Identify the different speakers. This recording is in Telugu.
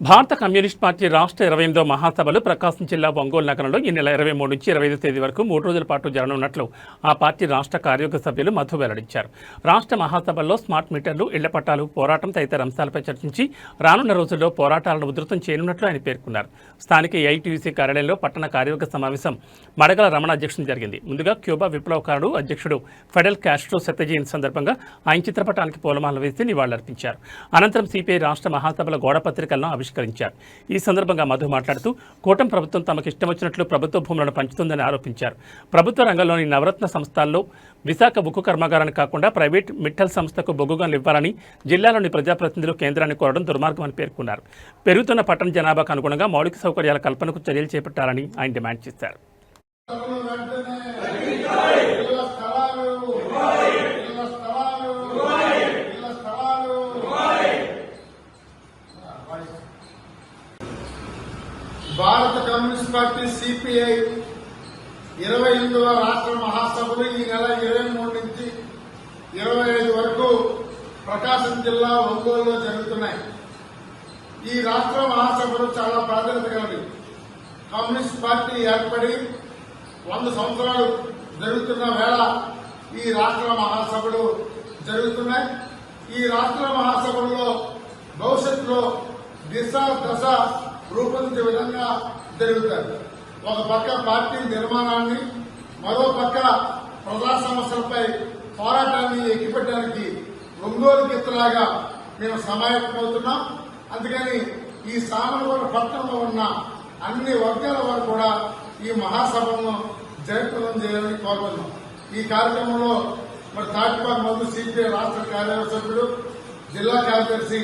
Speaker 1: భారత కమ్యూనిస్ట్ పార్టీ రాష్ట్ర ఇరవై ఎనిమిదో మహాసభలు ప్రకాశం జిల్లా ఒంగోలు నగరంలో ఈ నెల ఇరవై మూడు నుంచి ఇరవై ఐదు తేదీ వరకు మూడు రోజుల పాటు జరగనున్నట్లు ఆ పార్టీ రాష్ట్ర కార్యవర్గ సభ్యులు మధు వెల్లడించారు. రాష్ట్ర మహాసభల్లో స్మార్ట్ మీటర్లు ఇళ్ళ పట్టాలు పోరాటం తదితర అంశాలపై చర్చించి రానున్న రోజుల్లో పోరాటాలను ఉధృతం చేయనున్నట్లు ఆయన పేర్కొన్నారు. స్థానిక ఏఐటీయూసీ కార్యాలయంలో పట్టణ కార్యవర్గ సమావేశం మడగల రమణ అధ్యక్షుడు జరిగింది. ముందుగా క్యూబా విప్లవకారుడు అధ్యక్షుడు ఫెడల్ క్యాస్ట్రో సత్యజయంతి సందర్భంగా ఆయన చిత్రపటానికి పూలమాల వేసి నివాళులర్పించారు. అనంతరం సిపిఐ రాష్ట్ర మహాసభల గోడపత్రికలను ఆవిష్కరించారు. ఈ సందర్భంగా మధు మాట్లాడుతూ కూటమి ప్రభుత్వం తమకు ఇష్టం వచ్చినట్లు ప్రభుత్వ భూములను పంచుతుందని ఆరోపించారు. ప్రభుత్వ రంగంలోని నవరత్న సంస్థల్లో విశాఖ ఉక్కు కర్మాగారాన్ని కాకుండా ప్రైవేట్ మిట్టల్ సంస్థకు బొగ్గుగన్లు ఇవ్వాలని జిల్లాలోని ప్రజాప్రతినిధులు కేంద్రాన్ని కోరడం దుర్మార్గమని పేర్కొన్నారు. పెరుగుతున్న పట్టణ జనాభాకు అనుగుణంగా మౌలిక సౌకర్యాల కల్పనకు చర్యలు చేపట్టాలని ఆయన డిమాండ్ చేశారు
Speaker 2: ఇళ్ళ స్థలాలు ఇళ్ళ స్థలాలు ఇళ్ళ స్థలాలు భారత కమ్యూనిస్ట్ పార్టీ సిపిఐ ఇరవై ఎనిమిదవ రాష్ట్ర మహాసభలు ఈ నెల ఇరవై మూడు నుంచి ఇరవై ఐదు వరకు ప్రకాశం జిల్లా ఒంగోలులో జరుగుతున్నాయి. ఈ రాష్ట్ర మహాసభలు చాలా ప్రాధాన్యత కలిగి కమ్యూనిస్ట్ పార్టీ ఏర్పడి వంద సంవత్సరాలు జరుగుతున్న వేళ ఈ రాష్ట్ర మహాసభలు జరుగుతున్నాయి. ఈ రాష్ట్ర మహాసభల్లో భవిష్యత్తులో దిశ దశ రూపొందించే విధంగా జరుగుతాయి ఒక పక్క పార్టీ నిర్మాణాన్ని మరో పక్క ప్రజా సమస్యలపై పోరాటాన్ని ఎక్కిపెట్టడానికి ఒంగోలు గిత్తలాగా మేము సమాయత్తమవుతున్నాం. అందుకని ఈ సామనగూడ పట్టణంలో ఉన్న అన్ని వర్గాల వారు కూడా ఈ మహాసభను జయప్రదం చేయాలని కోరుతున్నాం. ఈ కార్యక్రమంలో మరి తాటిపాక మందు సిపిఐ రాష్ట్ర కార్యదర్శి సభ్యుడు జిల్లా కార్యదర్శి